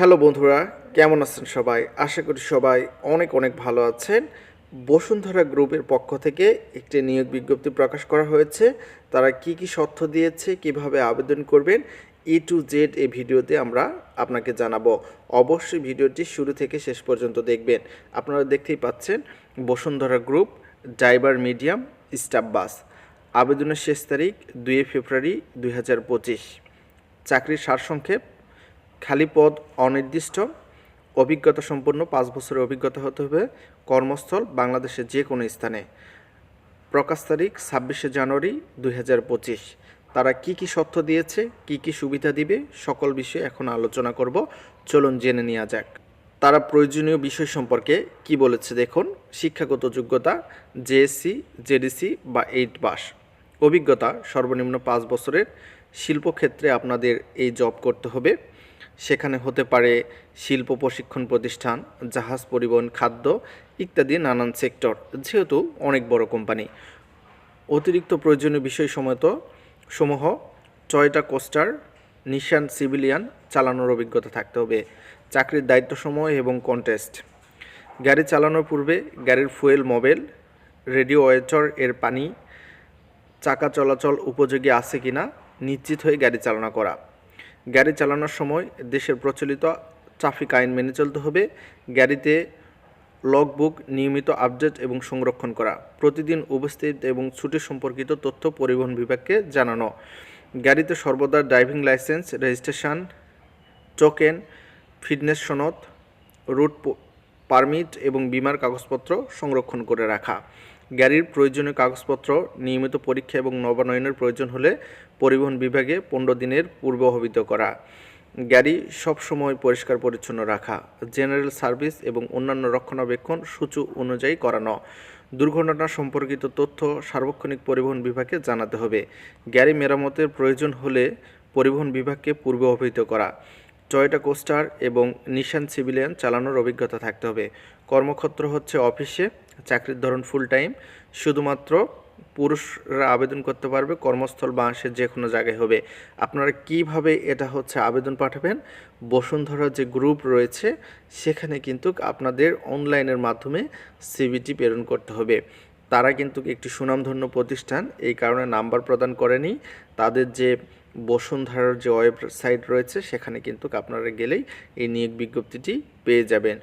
Hello বন্ধুরা, কেমন আছেন সবাই? আশা করি সবাই অনেক অনেক ভালো আছেন। বসুন্ধরা গ্রুপের পক্ষ থেকে একটি নিয়োগ বিজ্ঞপ্তি প্রকাশ করা হয়েছে। তারা কি কি তথ্য দিয়েছে, কীভাবে আবেদন করবেন ই টু জেড এই ভিডিওতে আমরা আপনাকে জানাব। অবশ্যই ভিডিওটি শুরু থেকে শেষ পর্যন্ত দেখবেন। আপনারা দেখতেই পাচ্ছেন, Bashundhara group driver medium staff bus আবেদনের শেষ তারিখ দুই ফেব্রুয়ারি দুই হাজার পঁচিশ। চাকরির সারসংক্ষেপ খালি পদ অনির্দিষ্ট, অভিজ্ঞতা সম্পন্ন পাঁচ বছরের অভিজ্ঞতা হতে হবে কর্মস্থল বাংলাদেশের যে কোনো স্থানে। প্রকাশ তারিখ ছাব্বিশে জানুয়ারি দুই হাজার পঁচিশ। তারা কি কি তথ্য দিয়েছে, কি কি সুবিধা দিবে, সকল বিষয়ে এখন আলোচনা করব। চলুন জেনে নেওয়া যাক। তারা প্রয়োজনীয় বিষয় সম্পর্কে কি বলেছে দেখুন। শিক্ষাগত যোগ্যতা জেএসসি জেডিসি বা এইট বাস অভিজ্ঞতা সর্বনিম্ন পাঁচ বছরের। শিল্পক্ষেত্রে আপনাদের এই জব করতে হবে। সেখানে হতে পারে শিল্প প্রশিক্ষণ প্রতিষ্ঠান, জাহাজ পরিবহন, খাদ্য ইত্যাদি নানান সেক্টর, যেহেতু অনেক বড় কোম্পানি। অতিরিক্ত প্রয়োজনীয় বিষয় সময়ত সমূহ টয়টা কোস্টার, নিশান সিভিলিয়ান চালানোর অভিজ্ঞতা থাকতে হবে। চাকরির দায়িত্ব সময় এবং কন্টেস্ট। গাড়ি চালানোর পূর্বে গাড়ির ফুয়েল মোবাইল রেডিও ওয়েটর এর পানি, চাকা চলাচল উপযোগী আছে কিনা নিশ্চিত হয়ে গাড়ি চালনা করা। গাড়ি চালানোর সময় দেশের প্রচলিত ট্রাফিক আইন মেনে চলতে হবে, গাড়িতে লগবুক নিয়মিত আপডেট এবং সংরক্ষণ করা, প্রতিদিন উপস্থিত এবং ছুটি সম্পর্কিত তথ্য পরিবহন বিভাগকে জানানো, গাড়িতে সর্বদা driving licence registration token fitness সনদ রুট পারমিট এবং বিমার কাগজপত্র সংরক্ষণ করে রাখা গাড়ির প্রয়োজনীয় কাগজপত্র, নিয়মিত পরীক্ষা এবং নবায়নের প্রয়োজন হলে পরিবহন বিভাগে পনেরো দিনের পূর্বে করা। গাড়ি সবসময় পরিষ্কার পরিচ্ছন্ন রাখা, জেনারেল সার্ভিস এবং অন্যান্য রক্ষণাবেক্ষণ সূচু অনুযায়ী করানো। দুর্ঘটনা সম্পর্কিত তথ্য সার্বক্ষণিক পরিবহন বিভাগে জানাতে হবে। গাড়ি মেরামতের প্রয়োজন হলে পরিবহন বিভাগকে পূর্বে অবহিত করা। টয়োটা কোস্টার এবং নিশান সিভিলিয়ান চালানোর অভিজ্ঞতা থাকতে হবে। কর্মক্ষেত্র হচ্ছে অফিসে, চাকরির ধরন ফুল টাইম শুধুমাত্র পুরুষরা আবেদন করতে পারবে, কর্মস্থল বাংলাদেশের যে কোনো জায়গায় হবে। আপনারা কীভাবে এটা হচ্ছে আবেদন পাঠাবেন? বসুন্ধরা যে গ্রুপ রয়েছে, সেখানে কিন্তু আপনাদের অনলাইনের মাধ্যমে সিভিটি প্রেরণ করতে হবে। তারা কিন্তু একটি সুনামধন্য প্রতিষ্ঠান, এই কারণে নাম্বার প্রদান করেনি। তাদের যে বসুন্ধরার যে ওয়েবসাইট রয়েছে সেখানে কিন্তু আপনারা গেলেই এই নিয়োগ বিজ্ঞপ্তিটি পেয়ে যাবেন।